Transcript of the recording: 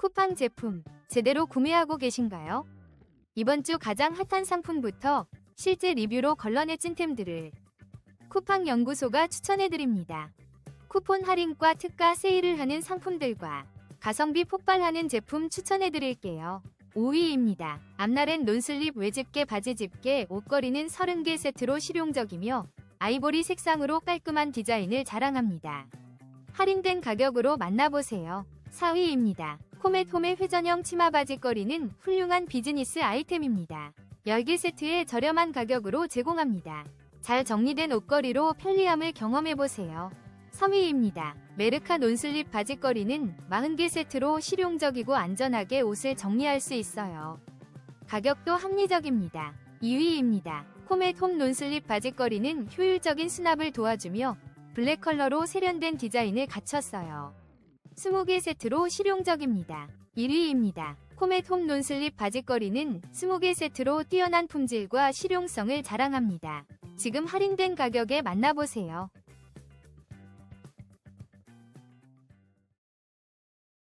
쿠팡 제품 제대로 구매하고 계신가요? 이번 주 가장 핫한 상품부터 실제 리뷰로 걸러내 찐템들을 쿠팡 연구소가 추천해드립니다. 쿠폰 할인과 특가 세일을 하는 상품들과 가성비 폭발하는 제품 추천해드릴게요. 5위입니다. 앞날엔 논슬립 외집게 바지 집게 옷걸이는 30개 세트로 실용적이며 아이보리 색상으로 깔끔한 디자인을 자랑합니다. 할인된 가격으로 만나보세요. 4위입니다. 코멧 홈의 회전형 치마 바지거리는 훌륭한 비즈니스 아이템입니다. 10개 세트에 저렴한 가격으로 제공합니다. 잘 정리된 옷걸이로 편리함을 경험해보세요. 3위입니다. 메르카 논슬립 바지거리는 40개 세트로 실용적이고 안전하게 옷을 정리할 수 있어요. 가격도 합리적입니다. 2위입니다. 코멧 홈 논슬립 바지거리는 효율적인 수납을 도와주며 블랙 컬러로 세련된 디자인을 갖췄어요. 20개 세트로 실용적입니다. 1위입니다. 코멧 홈 논슬립 바지거리는 20개 세트로 뛰어난 품질과 실용성을 자랑합니다. 지금 할인된 가격에 만나보세요.